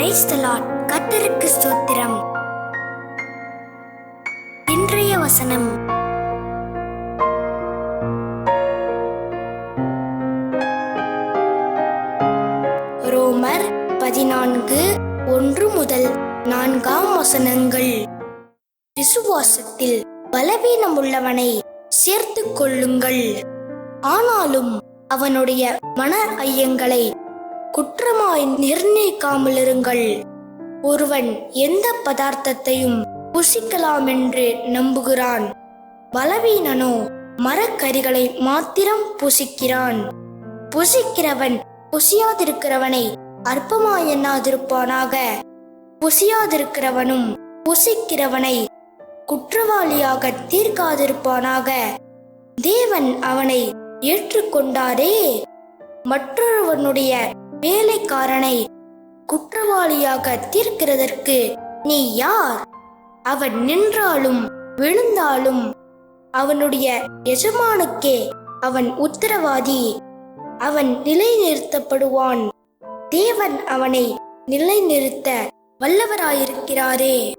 Praise the ஸ்தோத்திரம். இன்றைய வசனம். ரோமர் பதினான்கு ஒன்று முதல் நான்காம் வசனங்கள். விசுவாசத்தில் பலவீனம் உள்ளவனை சேர்த்துக் கொள்ளுங்கள். ஆனாலும் அவனுடைய மன ஐயங்களை குற்றமாய் நிர்ணயிக்காமலிருங்கள். ஒருவன் எந்த பதார்த்தத்தையும் புசிக்கலாம் என்று நம்புகிறான். பலவீனனோ மரக்கறிகளை மாத்திரம் புசிக்கிறான். புசிக்கிறவன் புசியாதிருக்கிறவனை அற்பமாய் எண்ணாதிருப்பானாக புசியாதிருக்கிறவனும் புசிக்கிறவனை குற்றவாளியாக தீர்க்காதிருப்பானாக. தேவன் அவனை ஏற்றுக்கொண்டாரே. மற்றொருவனுடைய வேலைக்காரனை குற்றவாளியாக தீர்க்கிறதற்கு நீ யார்? அவன் நின்றாலும் விழுந்தாலும் அவனுடைய எஜமானுக்கே அவன் உத்தரவாதி. அவன் நிலைநிறுத்தப்படுவான். தேவன் அவனை நிலைநிறுத்த வல்லவராயிருக்கிறாரே.